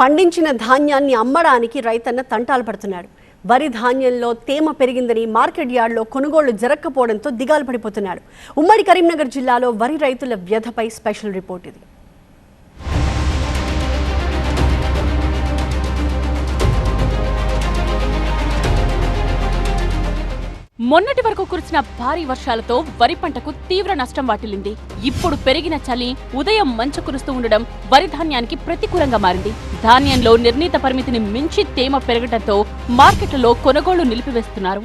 పండించిన ధాన్యాన్ని అమ్మడానికి రైతన్న తంటాలు పడుతున్నాడు. వరి ధాన్యంలో తేమ పెరిగిందని మార్కెట్ యార్డ్లో కొనుగోళ్ళు జరగకపోవడంతో దిగాలు పడిపోతున్నాడు ఉమ్మడి కరీంనగర్ జిల్లాలో వరి రైతుల వ్యధపై స్పెషల్ రిపోర్ట్ ఇది. మొన్నటి వరకు కురిసిన భారీ వర్షాలతో వరి పంటకు తీవ్ర నష్టం వాటిల్లింది. ఇప్పుడు పెరిగిన చలి ఉదయం మంచు కురుస్తూ ఉండడం వరి ధాన్యానికి ప్రతికూలంగా మారింది. ధాన్యంలో నిర్ణీత పరిమితిని మించి తేమ పెరగడంతో మార్కెట్లలో కొనుగోళ్ళు నిలిపివేస్తున్నారు.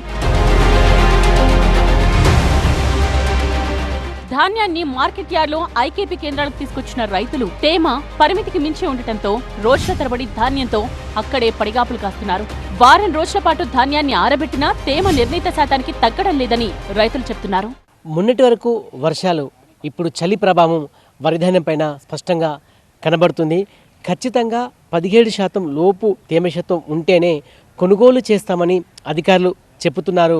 ధాన్యాన్ని మార్కెట్ యార్డ్లో ఐకేపీ కేంద్రాలకు తీసుకొచ్చిన రైతులు తేమ పరిమితికి మించి ఉండటంతో రోజుల తరబడి ధాన్యంతో అక్కడే పడిగాపులు కాస్తున్నారు. వారం రోజుల పాటు ధాన్యాన్ని ఆరబెట్టినా తేమ నిర్ణీత శాతానికి తగ్గడం లేదని రైతులు చెప్తున్నారు. మొన్నటి వరకు వర్షాలు ఇప్పుడు చలి ప్రభావం వరిధాన్యంపైన స్పష్టంగా కనబడుతుంది. ఖచ్చితంగా పదిహేడు శాతం లోపు తేమ శాతం ఉంటేనే కొనుగోలు చేస్తామని అధికారులు చెబుతున్నారు.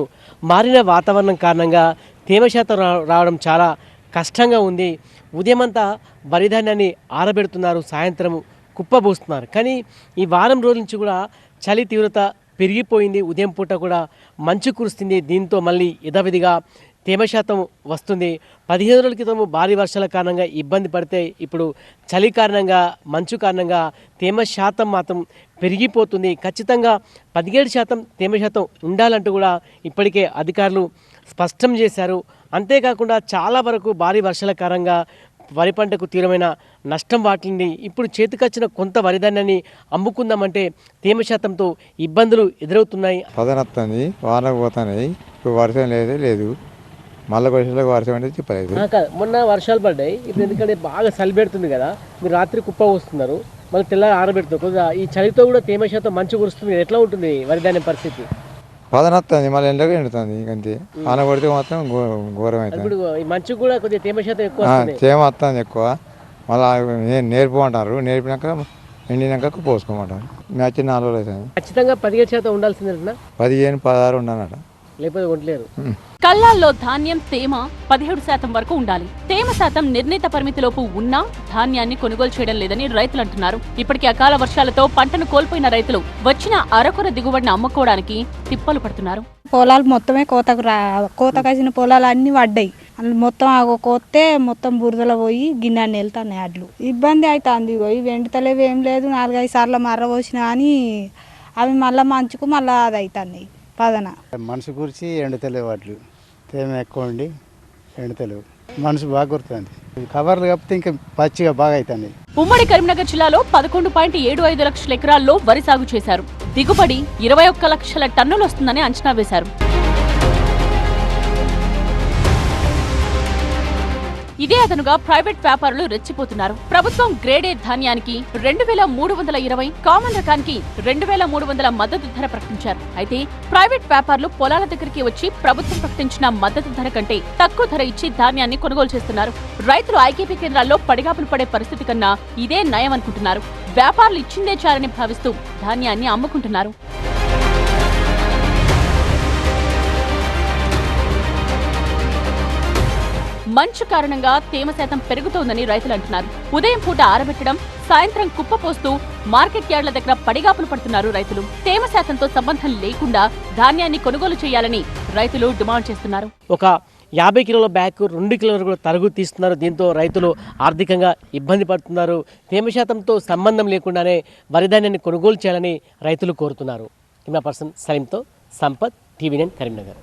మారిన వాతావరణం కారణంగా తేమ శాతం రా- రావడం చాలా కష్టంగా ఉంది. ఉదయమంతా వరిధాన్యాన్ని ఆరబెడుతున్నారు. సాయంత్రం కుప్పబోస్తున్నారు. కానీ ఈ వారం రోజుల నుంచి కూడా చలి తీవ్రత పెరిగిపోయింది. ఉదయం పూట కూడా మంచు కురుస్తుంది. దీంతో మళ్ళీ యథావిధిగా తేమ శాతం వస్తుంది. పదిహేను రోజుల క్రితం భారీ వర్షాల కారణంగా ఇబ్బంది పడితే ఇప్పుడు చలి కారణంగా మంచు కారణంగా తేమ శాతం మాత్రం పెరిగిపోతుంది. ఖచ్చితంగా పదిహేడు శాతం తేమ శాతం ఉండాలంటూ కూడా ఇప్పటికే అధికారులు స్పష్టం చేశారు. అంతేకాకుండా చాలా వరకు భారీ వర్షాల కారణంగా వరి పంటకు తీవ్రమైన నష్టం వాటిల్లింది. ఇప్పుడు చేతికొచ్చిన కొంత వరిధాన్యాన్ని అమ్ముకుందామంటే తేమ శాతంతో ఇబ్బందులు ఎదురవుతున్నాయి. పదనొస్తుంది వానకు పోతున్నాయి ఇప్పుడు వర్షం లేదు లేదు. మళ్ళీ వర్షాలకు వర్షం అంటే చెప్పలేదు. మొన్న వర్షాలు పడ్డాయి. ఇప్పుడు ఎందుకంటే బాగా చలి పెడుతుంది కదా. మీరు రాత్రి కుప్ప వస్తున్నారు మళ్ళీ తెల్లారి ఆరబెడుతుంది కొద్దిగా ఈ చలితో కూడా తేమ శాతం మంచు కురుస్తుంది ఎట్లా ఉంటుంది వరిధాన్యం పరిస్థితి? పదనొస్తుంది మళ్ళీ ఎండకు ఎండుతుంది అంతే. వాన పడితే మాత్రం ఘోరం అవుతుంది ఇప్పుడు ఈ మంచు కూడా కొద్దిగా తేమ శాతం ఎక్కువ వస్తుంది. తేమ వస్తుంది ఎక్కువ. మళ్ళీ నేర్పు అంటారు. నేర్పినాక ఎండినాక పోసుకోమంటారు. మ్యాచ్ నాలుగు రోజులు అవుతుంది ఖచ్చితంగా పదిహేడు శాతం ఉండాల్సిందేనా పదిహేను పదహారు ఉండనట లేకపోతే ఉండలేరు కల్లాల్లో ధాన్యం తేమ పదిహేడు శాతం వరకు ఉండాలి. తేమ శాతం నిర్ణీత పరిమితిలోపు ఉన్నా ధాన్యాన్ని కొనుగోలు చేయడం లేదని రైతులు అంటున్నారు. ఇప్పటికే అకాల వర్షాలతో పంటను కోల్పోయిన రైతులు వచ్చిన అరకొర దిగుబడిని అమ్ముకోవడానికి తిప్పలు పడుతున్నారు. పొలాలు మొత్తమే కోతకు రా కోత కాసిన పొలాలు అన్నీ పడ్డాయి. మొత్తం ఆ కోస్తే మొత్తం బురదలో పోయి గిన్నెని వెళ్తాయి అడ్లు. ఇబ్బంది అవుతుంది ఇవి ఎండుతలేవు ఏం లేదు నాలుగైదు సార్లు మర్ర పోసినా కానీ అవి మళ్ళీ మంచుకు మళ్ళీ అది అవుతున్నాయి పదన మనసు గురించి ఎండుతలేవు వాటిలు. తేమ ఎక్కువ ఉండి ఎండుతలేవు మనసు బాగా గుర్తుంది కవర్లు కాకపోతే ఇంకా పచ్చిగా బాగా అవుతుంది ఉమ్మడి కరీంనగర్ జిల్లాలో పదకొండు పాయింట్ ఏడు ఐదు లక్షల ఎకరాల్లో వరి సాగు చేశారు. దిగుబడి ఇరవై ఒక్క లక్షల టన్నులు వస్తుందని అంచనా వేశారు. ఇదే అదనుగా ప్రైవేట్ వ్యాపారులు రెచ్చిపోతున్నారు. ప్రభుత్వం గ్రేడే ధాన్యానికి రెండు వేల మూడు వందల ఇరవై కామన్ రకానికి రెండు వేల మూడు వందల మద్దతు ధర ప్రకటించారు. అయితే ప్రైవేట్ వ్యాపారులు పొలాల దగ్గరికి వచ్చి ప్రభుత్వం ప్రకటించిన మద్దతు ధర కంటే తక్కువ ధర ఇచ్చి ధాన్యాన్ని కొనుగోలు చేస్తున్నారు. రైతులు ఐకేపీ కేంద్రాల్లో పడిగాపులు పడే పరిస్థితి కన్నా ఇదే నయం అనుకుంటున్నారు వ్యాపారులు ఇచ్చిందే చాలని భావిస్తూ ధాన్యాన్ని అమ్ముకుంటున్నారు. మంచు కారణంగా తేమ శాతం పెరుగుతోందని రైతులు అంటున్నారు. ఉదయం పూట ఆరబెట్టడం సాయంత్రం కుప్పపోస్తూ మార్కెట్ యార్డ్ల దగ్గర పడిగాపులు పడుతున్నారు రైతులు. తేమ శాతంతో సంబంధం లేకుండా ధాన్యాన్ని కొనుగోలు చేయాలని రైతులు డిమాండ్ చేస్తున్నారు. ఒక యాభై కిలోల బ్యాగ్ రెండు కిలోల కూడా తరుగు తీస్తున్నారు. దీంతో రైతులు ఆర్థికంగా ఇబ్బంది పడుతున్నారు. తేమ శాతంతో సంబంధం లేకుండానే వరిధాన్యాన్ని కొనుగోలు చేయాలని రైతులు కోరుతున్నారు. కెమెరా పర్సన్ సలీంతో సంపత్ టీవీ నైన్ కరీంనగర్.